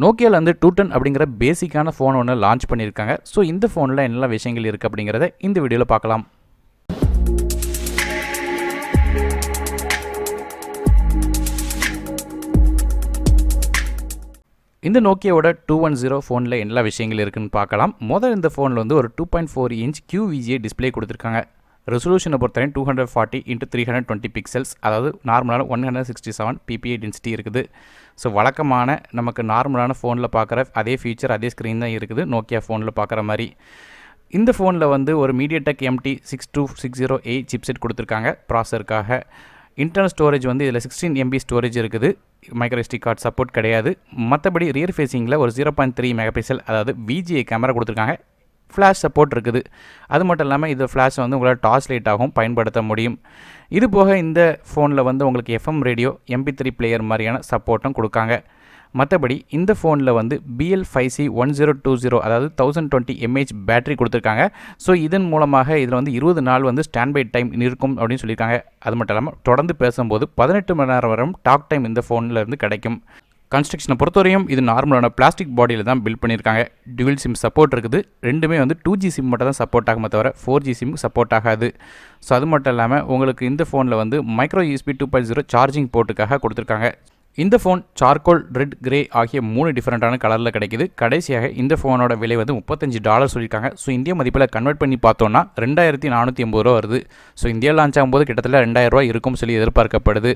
நோக்கியாவில் வந்து two ten அப்படிங்கிற பேசிக்கான ஃபோன் ஒன்று லான்ச் பண்ணியிருக்காங்க. ஸோ இந்த ஃபோனில் என்னெல்லாம் விஷயங்கள் இருக்குது அப்படிங்கிறத இந்த வீடியோவில் பார்க்கலாம். இந்த நோக்கியாவோட டூ ஒன் ஜீரோ ஃபோனில் எல்லா விஷயங்கள் இருக்குன்னு பார்க்கலாம். முதல் இந்த ஃபோனில் வந்து ஒரு two point four inch QVGA display கொடுத்துருக்காங்க. ரெசல்யூஷனை பொறுத்தவரை two hundred forty into three hundred twenty pixels அதாவது நார்மலான one hundred sixty seven PPI density இருக்குது. ஸோ வழக்கமான நமக்கு நார்மலான ஃபோனில் பார்க்குற அதே ஃபீச்சர் அதே ஸ்க்ரீன் தான் இருக்குது நோக்கியா ஃபோனில் பார்க்குற மாதிரி. இந்த ஃபோனில் வந்து ஒரு MediaTek MT six two six zero eight chipset கொடுத்துருக்காங்க ப்ராசருக்காக இன்டர்னல் ஸ்டோரேஜ் வந்து இதில் சிக்ஸ்டீன் எம்பி ஸ்டோரேஜ் இருக்குது மைக்ரோஎஸ்டி கார்டு சப்போர்ட் கிடையாது. மற்றபடி ரியர் ஃபேஸிங்கில் ஒரு zero point three mega pixel அதாவது விஜிஏ கேமரா கொடுத்துருக்காங்க ஃப்ளாஷ் சப்போர்ட் இருக்குது அது மட்டும் இல்லாமல் இது ஃப்ளாஷ் வந்து உங்களால் டார்ச் லைட்டாகவும் பயன்படுத்த முடியும். இது போக இந்த ஃபோனில் வந்து உங்களுக்கு FM radio MP three player மாதிரியான சப்போர்ட்டும் கொடுக்காங்க. மற்றபடி இந்த ஃபோனில் வந்து BL five C one zero two zero அதாவது தௌசண்ட் டுவெண்ட்டி எம்ஏஹெச் பேட்டரி கொடுத்துருக்காங்க. ஸோ இதன் மூலமாக இதில் வந்து இருபது நாள் வந்து ஸ்டாண்ட் பை டைம் இருக்கும் அப்படின்னு சொல்லியிருக்காங்க. அது மட்டும் இல்லாமல் தொடர்ந்து பேசும்போது பதினெட்டு மணி நேரம் வரும் டாக் டைம் இந்த ஃபோனில் இருந்து கிடைக்கும். கன்ஸ்ட்ரக்ஷனை பொறுத்தவரையும் இது நார்மலான பிளாஸ்டிக் பாடியில் தான் பில்ட் பண்ணியிருக்காங்க. டியூல் சிம் சப்போர்ட் இருக்குது. ரெண்டுமே வந்து டூ ஜி சிம் மட்டும் தான் சப்போர்ட் ஆகுமே தவிர ஃபோர் ஜி சிம் சப்போர்ட் ஆகாது. ஸோ அது மட்டும் இல்லாமல் உங்களுக்கு இந்த ஃபோனில் வந்து micro USB two point zero oh charging போர்ட்டுக்காக கொடுத்துருக்காங்க. இந்த ஃபோன் சார்கோல் ரெட் கிரே ஆகிய மூணு டிஃப்ரெண்ட்டான கலரில் கிடைக்குது. கடைசியாக இந்த ஃபோனோட விலை வந்து முப்பத்தஞ்சு டாலர் சொல்லியிருக்காங்க. ஸோ இந்திய மதிப்பில் கன்வெர்ட் பண்ணி பார்த்தோன்னா ரெண்டாயிரத்தி நானூற்றி ஐம்பது ரூபா வருது. ஸோ இந்தியா லான்ச் ஆகும்போது கிட்டத்தட்ட ரெண்டாயிரம் ரூபா இருக்கும்னு சொல்லி எதிர்பார்க்கப்படுது.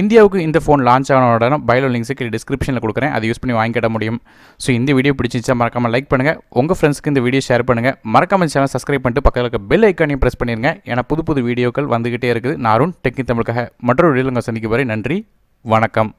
இந்தியாவுக்கு இந்த ஃபோன் லான்ச் ஆன உடனே பைலோ லிங்க்ஸுக்கு டிஸ்கிரிப்ஷனில் கொடுக்குறேன். அதை யூஸ் பண்ணி வாங்கிக்கிட முடியும். ஸோ இந்த வீடியோ பிடிச்சிச்சா மறக்காமல் லைக் பண்ணுங்கள் உங்கள் ஃப்ரெண்ட்ஸ்க்கு இந்த வீடியோ ஷேர் பண்ணுங்கள் மறக்காமல் சேனல் சப்ஸ்கிரைப் பண்ணிட்டு பக்கத்தில் இருக்க பெல் ஐக்கானையும் ப்ரெஸ் பண்ணிருங்க. ஏன்னா புது புது வீடியோக்கள் வந்துகிட்டே இருக்குது. நான் அருண் டெக்னிக் தமிழுக்காக மற்றொரு வீடியோ உங்கள் சந்திக்கு வரை நன்றி வணக்கம்.